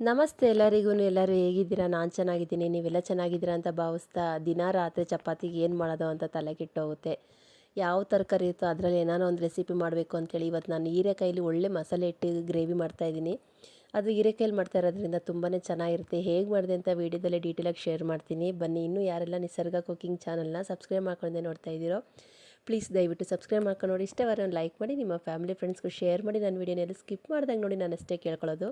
ನಮಸ್ತೆ ಎಲ್ಲರಿಗೂ, ಎಲ್ಲರೂ ಹೇಗಿದ್ದೀರಾ? ನಾನು ಚೆನ್ನಾಗಿದ್ದೀನಿ. ನೀವೆಲ್ಲ ಚೆನ್ನಾಗಿದ್ದೀರಾ ಅಂತ ಭಾವಿಸ್ತಾ ದಿನ ರಾತ್ರಿ ಚಪಾತಿಗೆ ಏನು ಮಾಡೋದು ಅಂತ ತಲೆ ಕೆಟ್ಟೋಗುತ್ತೆ. ಯಾವ ತರಕಾರಿ ಇರುತ್ತೋ ಅದರಲ್ಲಿ ಏನಾನೋ ಒಂದು ರೆಸಿಪಿ ಮಾಡಬೇಕು ಅಂತೇಳಿ ಇವತ್ತು ನಾನು ಹೀರೆಕಾಯಲ್ಲಿ ಒಳ್ಳೆ ಮಸಾಲೆ ಇಟ್ಟು ಗ್ರೇವಿ ಮಾಡ್ತಾಯಿದ್ದೀನಿ ಅದು ಹೀರೆಕಾಯಲ್ಲಿ ಮಾಡ್ತಾ ಇರೋದ್ರಿಂದ ತುಂಬಾ ಚೆನ್ನಾಗಿರುತ್ತೆ. ಹೇಗೆ ಮಾಡಿದೆ ಅಂತ ವೀಡಿಯೋದಲ್ಲೇ ಡೀಟೇಲಾಗಿ ಶೇರ್ ಮಾಡ್ತೀನಿ. ಬನ್ನಿ, ಇನ್ನೂ ಯಾರೆಲ್ಲ ನಿಸರ್ಗ ಕುಕ್ಕಿಂಗ್ ಚಾನಲ್ನ ಸಬ್ಸ್ಕ್ರೈಬ್ ಮಾಡ್ಕೊಂಡೆ ನೋಡ್ತಾ ಇದ್ದೀರೋ ಪ್ಲೀಸ್ ದಯವಿಟ್ಟು ಸಬ್ಸ್ಕ್ರೈಬ್ ಮಾಡ್ಕೊಂಡು ನೋಡಿ ಇಷ್ಟವಾರ ಲೈಕ್ ಮಾಡಿ, ನಿಮ್ಮ ಫ್ಯಾಮಿಲಿ ಫ್ರೆಂಡ್ಸ್ಗೂ ಶೇರ್ ಮಾಡಿ, ನನ್ನ ವೀಡಿಯೋನೆಲ್ಲ ಸ್ಕಿಪ್ ಮಾಡ್ದಂಗೆ ನೋಡಿ ನಾನು ಅಷ್ಟೇ ಕೇಳ್ಕೊಳ್ಳೋದು.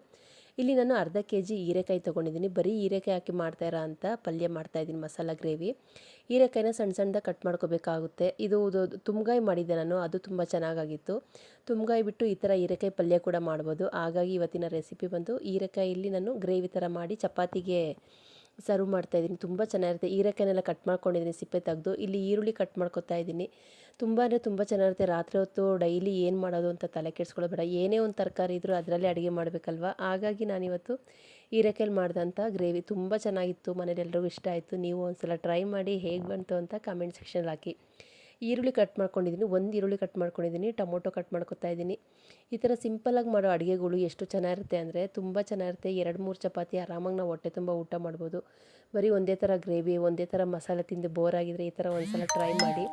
ಇಲ್ಲಿ ನಾನು ಅರ್ಧ ಕೆ ಜಿ ಹೀರೆಕಾಯಿ ತೊಗೊಂಡಿದ್ದೀನಿ. ಬರೀ ಹೀರೆಕಾಯಿ ಹಾಕಿ ಮಾಡ್ತಾಯಿರೋ ಅಂತ ಪಲ್ಯ ಮಾಡ್ತಾಯಿದ್ದೀನಿ ಮಸಾಲ ಗ್ರೇವಿ ಹೀರೆಕಾಯಿನ ಸಣ್ಣ ಸಣ್ಣದಾಗಿ ಕಟ್ ಮಾಡ್ಕೋಬೇಕಾಗುತ್ತೆ. ಇದು ತುಮ್ಗಾಯಿ ಮಾಡಿದ್ದೆ ನಾನು, ಅದು ತುಂಬ ಚೆನ್ನಾಗಾಗಿತ್ತು. ತುಮ್ಗಾಯಿ ಬಿಟ್ಟು ಈ ಥರ ಹೀರೆಕಾಯಿ ಪಲ್ಯ ಕೂಡ ಮಾಡ್ಬೋದು. ಹಾಗಾಗಿ ಇವತ್ತಿನ ರೆಸಿಪಿ ಬಂದು ಹೀರೆಕಾಯಲ್ಲಿ ನಾನು ಗ್ರೇವಿ ಥರ ಮಾಡಿ, ಚಪಾತಿಗೆ ಸರ್ವ್ ಮಾಡ್ತಾ ಇದ್ದೀನಿ. ತುಂಬ ಚೆನ್ನಾಗಿರುತ್ತೆ. ಹೀರೆಕಾಯಿನೆಲ್ಲ ಕಟ್ ಮಾಡ್ಕೊಂಡಿದ್ದೀನಿ. ಸಿಪ್ಪೆ ತೆಗೆದು ಇಲ್ಲಿ ಈರುಳ್ಳಿ ಕಟ್ ಮಾಡ್ಕೊತಾ ಇದ್ದೀನಿ. ತುಂಬ ಅಂದರೆ ತುಂಬ ಚೆನ್ನಾಗಿರುತ್ತೆ. ರಾತ್ರಿ ಹೊತ್ತು ಡೈಲಿ ಏನು ಮಾಡೋದು ಅಂತ ತಲೆ ಕೆಡಿಸ್ಕೊಳ್ಳೋಬೇಡ ಏನೇ ಒಂದು ತರಕಾರಿ ಇದ್ದರೂ ಅದರಲ್ಲೇ ಅಡುಗೆ ಮಾಡಬೇಕಲ್ವ? ಹಾಗಾಗಿ ನಾನಿವತ್ತು ಹೀರೆಕಾಯಲ್ಲಿ ಮಾಡಿದಂಥ ಗ್ರೇವಿ ತುಂಬ ಚೆನ್ನಾಗಿತ್ತು. ಮನೇಲಿ ಎಲ್ರಿಗೂ ಇಷ್ಟ ಆಯಿತು. ನೀವು ಒಂದು ಸಲ ಟ್ರೈ ಮಾಡಿ ಹೇಗೆ ಬಂತು ಅಂತ ಕಮೆಂಟ್ ಸೆಕ್ಷನಲ್ಲಿ ಹಾಕಿ. ಈರುಳ್ಳಿ ಕಟ್ ಮಾಡ್ಕೊಂಡಿದ್ದೀನಿ, ಒಂದು ಈರುಳ್ಳಿ ಕಟ್ ಮಾಡ್ಕೊಂಡಿದ್ದೀನಿ, ಟೊಮೊಟೊ ಕಟ್ ಮಾಡ್ಕೊತಾ ಇದ್ದೀನಿ. ಈ ಥರ ಸಿಂಪಲಾಗಿ ಮಾಡೋ ಅಡುಗೆಗಳು ಎಷ್ಟು ಚೆನ್ನಾಗಿರುತ್ತೆ ಅಂದರೆ ತುಂಬ ಚೆನ್ನಾಗಿರುತ್ತೆ. ಎರಡು ಮೂರು ಚಪಾತಿ ಆರಾಮಾಗಿ ನಾವು ಹೊಟ್ಟೆ ತುಂಬ ಊಟ ಮಾಡ್ಬೋದು. ಬರೀ ಒಂದೇ ಥರ ಗ್ರೇವಿ ಒಂದೇ ಥರ ಮಸಾಲೆ ತಿಂದು ಬೋರ್ ಆಗಿದ್ರೆ ಈ ಥರ ಒಂದು ಸಲ ಟ್ರೈ ಮಾಡಿ.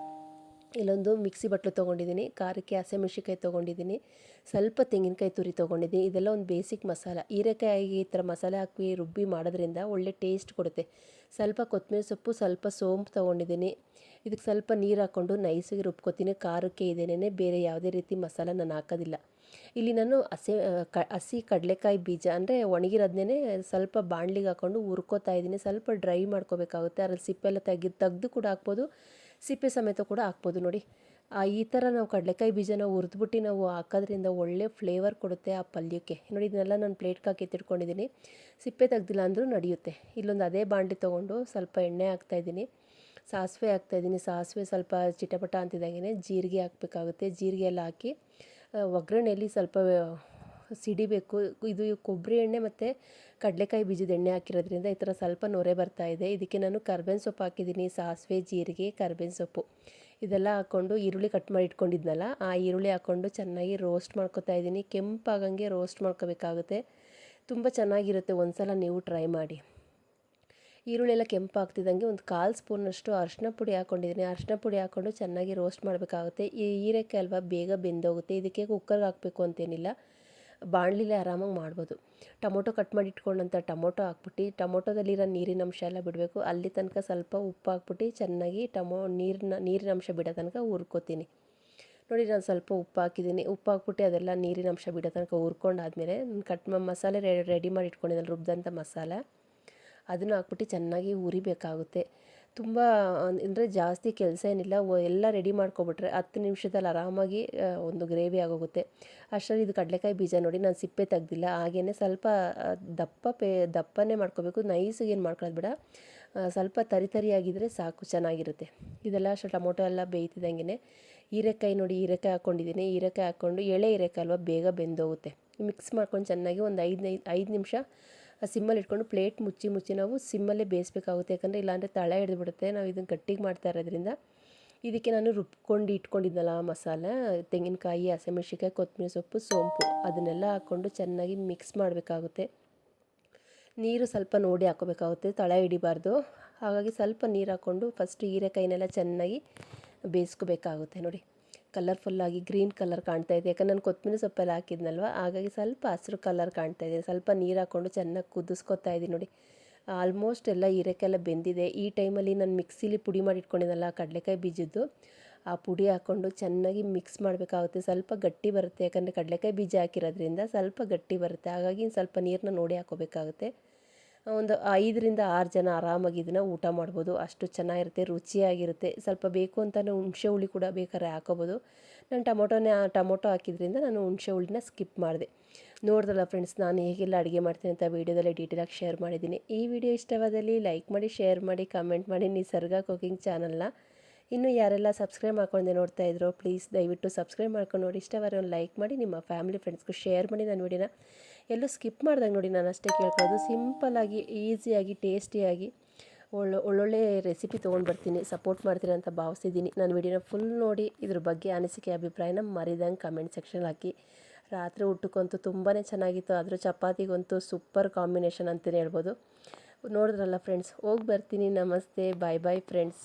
ಇಲ್ಲೊಂದು ಮಿಕ್ಸಿ ಬಟ್ಲು ತೊಗೊಂಡಿದ್ದೀನಿ, ಖಾರಕ್ಕೆ ಹಸಿಮೆಣ್ಸಿಕಾಯಿ ತೊಗೊಂಡಿದ್ದೀನಿ, ಸ್ವಲ್ಪ ತೆಂಗಿನಕಾಯಿ ತುರಿ ತೊಗೊಂಡಿದ್ದೀನಿ. ಇದೆಲ್ಲ ಒಂದು ಬೇಸಿಕ್ ಮಸಾಲ. ಹೀರೆಕಾಯಿ ಈ ಥರ ಮಸಾಲೆ ಹಾಕಿ ರುಬ್ಬಿ ಮಾಡೋದ್ರಿಂದ ಒಳ್ಳೆ ಟೇಸ್ಟ್ ಕೊಡುತ್ತೆ. ಸ್ವಲ್ಪ ಕೊತ್ತಂಬರಿ ಸೊಪ್ಪು, ಸ್ವಲ್ಪ ಸೋಂಪು ತೊಗೊಂಡಿದ್ದೀನಿ. ಇದಕ್ಕೆ ಸ್ವಲ್ಪ ನೀರು ಹಾಕ್ಕೊಂಡು ನೈಸಿಗೆ ರುಬ್ಕೊತೀನಿ. ಖಾರಕ್ಕೆ ಇದೇನೇ ಬೇರೆ ಯಾವುದೇ ರೀತಿ ಮಸಾಲ ನಾನು ಹಾಕೋದಿಲ್ಲ. ಇಲ್ಲಿ ನಾನು ಹಸಿ ಕ, ಹಸಿ ಕಡಲೆಕಾಯಿ ಬೀಜ ಅಂದರೆ ಒಣಗಿರೋದನ್ನೇ ಸ್ವಲ್ಪ ಬಾಣಲಿಗೆ ಹಾಕ್ಕೊಂಡು ಹುರ್ಕೋತಾ ಇದ್ದೀನಿ. ಸ್ವಲ್ಪ ಡ್ರೈ ಮಾಡ್ಕೋಬೇಕಾಗುತ್ತೆ. ಅದ್ರಲ್ಲಿ ಸಿಪ್ಪೆಲ್ಲ ತೆಗೆದು ತೆಗೆದು ಕೂಡ ಹಾಕ್ಬೋದು. ಸಿಪ್ಪೆ ಸಮೇತ ಕೂಡ ಹಾಕ್ಬೋದು ನೋಡಿ. ಈ ಥರ ನಾವು ಕಡಲೆಕಾಯಿ ಬೀಜನ ಹುರಿದ್ಬಿಟ್ಟು ನಾವು ಹಾಕೋದ್ರಿಂದ ಒಳ್ಳೆ ಫ್ಲೇವರ್ ಕೊಡುತ್ತೆ ಆ ಪಲ್ಯಕ್ಕೆ. ನೋಡಿ, ಇದನ್ನೆಲ್ಲ ನಾನು ಪ್ಲೇಟ್ಗೆ ಹಾಕಿ ಎತ್ತಿಟ್ಕೊಂಡಿದ್ದೀನಿ ಸಿಪ್ಪೆ ತೆಗ್ದಿಲ್ಲ ಅಂದರೂ ನಡೆಯುತ್ತೆ. ಇಲ್ಲೊಂದು ಅದೇ ಬಾಣಲಿ ತೊಗೊಂಡು ಸ್ವಲ್ಪ ಎಣ್ಣೆ ಹಾಕ್ತಾಯಿದ್ದೀನಿ ಸಾಸಿವೆ ಹಾಕ್ತಾಯಿದ್ದೀನಿ ಸಾಸಿವೆ ಸ್ವಲ್ಪ ಚಿಟಪಟ ಅಂತಿದ್ದಾಗೆ ಜೀರಿಗೆ ಹಾಕಬೇಕಾಗುತ್ತೆ. ಜೀರಿಗೆ ಎಲ್ಲ ಹಾಕಿ ಒಗ್ಗರಣೆಯಲ್ಲಿ ಸ್ವಲ್ಪ ಸಿಡಿಬೇಕು. ಇದು ಕೊಬ್ಬರಿ ಎಣ್ಣೆ ಮತ್ತು ಕಡಲೆಕಾಯಿ ಬೀಜದ ಎಣ್ಣೆ ಹಾಕಿರೋದ್ರಿಂದ ಈ ಥರ ಸ್ವಲ್ಪ ನೊರೆ ಬರ್ತಾ ಇದೆ. ಇದಕ್ಕೆ ನಾನು ಕರ್ಬೇವಿನ ಸೊಪ್ಪು ಹಾಕಿದ್ದೀನಿ. ಸಾಸಿವೆ, ಜೀರಿಗೆ, ಕರ್ಬೇವಿನ ಸೊಪ್ಪು. ಇದೆಲ್ಲ ಹಾಕ್ಕೊಂಡು ಈರುಳ್ಳಿ ಕಟ್ ಮಾಡಿ ಇಟ್ಕೊಂಡಿದ್ನಲ್ಲ, ಆ ಈರುಳ್ಳಿ ಹಾಕ್ಕೊಂಡು ಚೆನ್ನಾಗಿ ರೋಸ್ಟ್ ಮಾಡ್ಕೊತಾ ಇದ್ದೀನಿ. ಕೆಂಪಾಗಂಗೆ ರೋಸ್ಟ್ ಮಾಡ್ಕೋಬೇಕಾಗುತ್ತೆ. ತುಂಬ ಚೆನ್ನಾಗಿರುತ್ತೆ. ಒಂದು ಸಲ ನೀವು ಟ್ರೈ ಮಾಡಿ. ಈರುಳ್ಳಿ ಎಲ್ಲ ಕೆಂಪಾಗ್ತಿದ್ದಂಗೆ ಒಂದು ಕಾಲು ಸ್ಪೂನಷ್ಟು ಅರಿಶಿನ ಪುಡಿ ಹಾಕ್ಕೊಂಡಿದ್ದೀನಿ. ಅರಿಶಿನ ಪುಡಿ ಹಾಕ್ಕೊಂಡು ಚೆನ್ನಾಗಿ ರೋಸ್ಟ್ ಮಾಡಬೇಕಾಗುತ್ತೆ. ಈ ಹೀರೆಕಾಯಿ ಅಲ್ವಾ ಬೇಗ ಬೆಂದೋಗುತ್ತೆ. ಇದಕ್ಕೆ ಕುಕ್ಕರ್ಗೆ ಹಾಕಬೇಕು ಅಂತೇನಿಲ್ಲ. ಬಾಣಲಿಲೇ ಆರಾಮಾಗಿ ಮಾಡ್ಬೋದು. ಟೊಮೊಟೊ ಕಟ್ ಮಾಡಿ ಇಟ್ಕೊಂಡಂಥ ಟೊಮೊಟೊ ಹಾಕ್ಬಿಟ್ಟು, ಟೊಮೊಟೊದಲ್ಲಿರೋ ನೀರಿನ ಅಂಶ ಎಲ್ಲ ಬಿಡಬೇಕು. ಅಲ್ಲಿ ತನಕ ಸ್ವಲ್ಪ ಉಪ್ಪು ಹಾಕ್ಬಿಟ್ಟು ಚೆನ್ನಾಗಿ ಟೊಮೊ, ನೀರಿನ ನೀರಿನ ಅಂಶ ಬಿಡೋ ತನಕ ಹುರ್ಕೋತೀನಿ. ನೋಡಿ ನಾನು ಸ್ವಲ್ಪ ಉಪ್ಪು ಹಾಕಿದ್ದೀನಿ. ಉಪ್ಪು ಹಾಕ್ಬಿಟ್ಟು ಅದೆಲ್ಲ ನೀರಿನ ಅಂಶ ಬಿಡೋ ತನಕ ಹುರ್ಕೊಂಡಾದ್ಮೇಲೆ ಕಟ್ ಮಸಾಲೆ ರೆಡಿ ಮಾಡಿ ಇಟ್ಕೊಂಡಿದ್ದಲ್ಲಿ ರುಬ್ಬಿದಂಥ ಮಸಾಲೆ. ಅದನ್ನು ಹಾಕ್ಬಿಟ್ಟು ಚೆನ್ನಾಗಿ ಉರಿಬೇಕಾಗುತ್ತೆ ತುಂಬ, ಅಂದರೆ ಜಾಸ್ತಿ ಕೆಲಸ ಏನಿಲ್ಲ. ಎಲ್ಲ ರೆಡಿ ಮಾಡ್ಕೊಬಿಟ್ರೆ ಹತ್ತು ನಿಮಿಷದಲ್ಲಿ ಆರಾಮಾಗಿ ಒಂದು ಗ್ರೇವಿ ಆಗೋಗುತ್ತೆ. ಅಷ್ಟರಲ್ಲಿ ಇದು ಕಡಲೆಕಾಯಿ ಬೀಜ ನೋಡಿ, ನಾನು ಸಿಪ್ಪೆ ತೆಗ್ದಿಲ್ಲ. ಹಾಗೆಯೇ ಸ್ವಲ್ಪ ದಪ್ಪ ಪೇ, ದಪ್ಪನೇ ಮಾಡ್ಕೋಬೇಕು. ನೈಸಿಗೆ ಏನು ಮಾಡ್ಕೊಳ್ಳೋದು ಬೇಡ. ಸ್ವಲ್ಪ ತರಿ ತರಿಯಾಗಿದ್ದರೆ ಸಾಕು, ಚೆನ್ನಾಗಿರುತ್ತೆ. ಇದೆಲ್ಲ ಅಷ್ಟು ಟೊಮೊಟೊ ಎಲ್ಲ ಬೇಯ್ತಿದ್ದಂಗೆ ಹೀರೆಕಾಯಿ ನೋಡಿ, ಹೀರೆಕಾಯಿ ಹಾಕ್ಕೊಂಡಿದ್ದೀನಿ. ಹೀರೆಕಾಯಿ ಹಾಕ್ಕೊಂಡು ಎಳೆ ಹೀರೆಕಾಯಿ ಅಲ್ವಾ, ಬೇಗ ಬೆಂದೋಗುತ್ತೆ. ಮಿಕ್ಸ್ ಮಾಡ್ಕೊಂಡು ಚೆನ್ನಾಗಿ ಒಂದು ಐದು ಐದು ನಿಮಿಷ ಸಿಮ್ಮಲ್ಲಿ ಇಟ್ಕೊಂಡು ಪ್ಲೇಟ್ ಮುಚ್ಚಿ ಮುಚ್ಚಿ ನಾವು ಸಿಮ್ಮಲ್ಲೇ ಬೇಯಿಸ್ಬೇಕಾಗುತ್ತೆ. ಯಾಕಂದರೆ ಇಲ್ಲಾಂದರೆ ತಳ ಹಿಡಿದ್ಬಿಡುತ್ತೆ. ನಾವು ಇದನ್ನು ಗಟ್ಟಿಗೆ ಮಾಡ್ತಾ ಇರೋದ್ರಿಂದ ಇದಕ್ಕೆ ನಾನು ರುಬ್ಕೊಂಡು ಇಟ್ಕೊಂಡಿದ್ನಲ್ಲ ಮಸಾಲೆ, ತೆಂಗಿನಕಾಯಿ ಹಸಿಮೆಣ್ಸಿಕಾಯಿ ಕೊತ್ತಂಬರಿ ಸೊಪ್ಪು, ಸೋಂಪು ಅದನ್ನೆಲ್ಲ ಹಾಕ್ಕೊಂಡು ಚೆನ್ನಾಗಿ ಮಿಕ್ಸ್ ಮಾಡಬೇಕಾಗುತ್ತೆ. ನೀರು ಸ್ವಲ್ಪ ನೋಡಿ ಹಾಕೋಬೇಕಾಗುತ್ತೆ ತಳ ಹಿಡಿಬಾರ್ದು. ಹಾಗಾಗಿ ಸ್ವಲ್ಪ ನೀರು ಹಾಕ್ಕೊಂಡು ಫಸ್ಟ್ ಹೀರೆಕಾಯಿನೆಲ್ಲ ಚೆನ್ನಾಗಿ ಬೇಯಿಸ್ಕೋಬೇಕಾಗುತ್ತೆ ನೋಡಿ. ಕಲರ್ಫುಲ್ಲಾಗಿ ಗ್ರೀನ್ ಕಲರ್ ಕಾಣ್ತಾ ಇದೆ. ಯಾಕಂದ್ರೆ ನಾನು ಕೊತ್ತಂಬರಿ ಸೊಪ್ಪೆಲ್ಲ ಹಾಕಿದ್ನಲ್ವ? ಹಾಗಾಗಿ ಸ್ವಲ್ಪ ಹಸಿರು ಕಲರ್ ಕಾಣ್ತಾ ಇದೆ. ಸ್ವಲ್ಪ ನೀರು ಹಾಕ್ಕೊಂಡು ಚೆನ್ನಾಗಿ ಕುದಿಸ್ಕೊತಾ ಇದ್ದೀನಿ ನೋಡಿ. ಆಲ್ಮೋಸ್ಟ್ ಎಲ್ಲ ಹೀರೆಕಾಯೆಲ್ಲ ಬೆಂದಿದೆ. ಈ ಟೈಮಲ್ಲಿ ನಾನು ಮಿಕ್ಸಿಲಿ ಪುಡಿ ಮಾಡಿ ಇಟ್ಕೊಂಡಿದ್ದಲ್ಲ ಕಡಲೆಕಾಯಿ ಬೀಜದ್ದು. ಆ ಪುಡಿ ಹಾಕ್ಕೊಂಡು ಚೆನ್ನಾಗಿ ಮಿಕ್ಸ್ ಮಾಡಬೇಕಾಗುತ್ತೆ. ಸ್ವಲ್ಪ ಗಟ್ಟಿ ಬರುತ್ತೆ. ಯಾಕಂದರೆ ಕಡಲೆಕಾಯಿ ಬೀಜ ಹಾಕಿರೋದ್ರಿಂದ ಸ್ವಲ್ಪ ಗಟ್ಟಿ ಬರುತ್ತೆ. ಹಾಗಾಗಿ ಸ್ವಲ್ಪ ನೀರನ್ನ ನೋಡಿ ಹಾಕೋಬೇಕಾಗುತ್ತೆ. ಒಂದು ಐದರಿಂದ ಆರು ಜನ ಆರಾಮಾಗಿ ಇದನ್ನು ಊಟ ಮಾಡ್ಬೋದು. ಅಷ್ಟು ಚೆನ್ನಾಗಿರುತ್ತೆ, ರುಚಿಯಾಗಿರುತ್ತೆ. ಸ್ವಲ್ಪ ಬೇಕು ಅಂತಲೂ ಹುಣಸೆ ಹುಳಿ ಕೂಡ ಬೇಕಾದ್ರೆ ಹಾಕೋಬೋದು. ನಾನು ಟೊಮೊಟೊನೇ, ಟೊಮೊಟೊ ಹಾಕಿದ್ರಿಂದ ನಾನು ಹುಣಸೆ ಹುಳಿನ ಸ್ಕಿಪ್ ಮಾಡಿದೆ. ನೋಡಿದ್ರಲ್ಲ ಫ್ರೆಂಡ್ಸ್, ನಾನು ಹೇಗೆಲ್ಲ ಅಡುಗೆ ಮಾಡ್ತೀನಿ ಅಂತ ವೀಡಿಯೋದಲ್ಲಿ ಡೀಟೇಲಾಗಿ ಶೇರ್ ಮಾಡಿದ್ದೀನಿ. ಈ ವಿಡಿಯೋ ಇಷ್ಟವಾದಲ್ಲಿ ಲೈಕ್ ಮಾಡಿ, ಶೇರ್ ಮಾಡಿ, ಕಮೆಂಟ್ ಮಾಡಿ. ನಿಸರ್ಗ ಕುಕಿಂಗ್ ಚಾನಲ್ನ ಇನ್ನು ಯಾರೆಲ್ಲ ಸಬ್ಸ್ಕ್ರೈಬ್ ಮಾಡ್ಕೊಂಡೆ ನೋಡ್ತಾ ಇದ್ರು, ಪ್ಲೀಸ್ ದಯವಿಟ್ಟು ಸಬ್ಸ್ಕ್ರೈಬ್ ಮಾಡ್ಕೊಂಡು ನೋಡಿ. ಇಷ್ಟವಾದ ಲೈಕ್ ಮಾಡಿ, ನಿಮ್ಮ ಫ್ಯಾಮಿಲಿ, ಫ್ರೆಂಡ್ಸ್ಗೂ ಶೇರ್ ಮಾಡಿ ನನ್ನ ವಿಡಿಯೋನ. ಎಲ್ಲೂ ಸ್ಕಿಪ್ ಮಾಡ್ದಂಗೆ ನೋಡಿ ನಾನು ಅಷ್ಟೇ ಕೇಳ್ಕೊಳ್ಳೋದು. ಸಿಂಪಲ್ಲಾಗಿ ಈಸಿಯಾಗಿ ಟೇಸ್ಟಿಯಾಗಿ ಒಳ್ಳೆ, ಒಳ್ಳೊಳ್ಳೆ ರೆಸಿಪಿ ತೊಗೊಂಡು ಬರ್ತೀನಿ ಸಪೋರ್ಟ್ ಮಾಡ್ತೀನಿ ಅಂತ ಭಾವಿಸಿದ್ದೀನಿ ನಾನು ವಿಡಿಯೋನ ಫುಲ್ ನೋಡಿ ಇದ್ರ ಬಗ್ಗೆ ಅನಿಸಿಕೆ, ಅಭಿಪ್ರಾಯನ ಮರಿದಂಗೆ ಕಮೆಂಟ್ ಸೆಕ್ಷನ್ ಹಾಕಿ. ರಾತ್ರಿ ಊಟಕ್ಕಂತೂ ತುಂಬಾ ಚೆನ್ನಾಗಿತ್ತು. ಅದ್ರ ಚಪಾತಿಗಂತೂ ಸೂಪರ್ ಕಾಂಬಿನೇಷನ್ ಅಂತಲೇ ಹೇಳ್ಬೋದು. ನೋಡಿದ್ರಲ್ಲ ಫ್ರೆಂಡ್ಸ್ ಹೋಗಿ ಬರ್ತೀನಿ. ನಮಸ್ತೆ. ಬಾಯ್ ಬಾಯ್ ಫ್ರೆಂಡ್ಸ್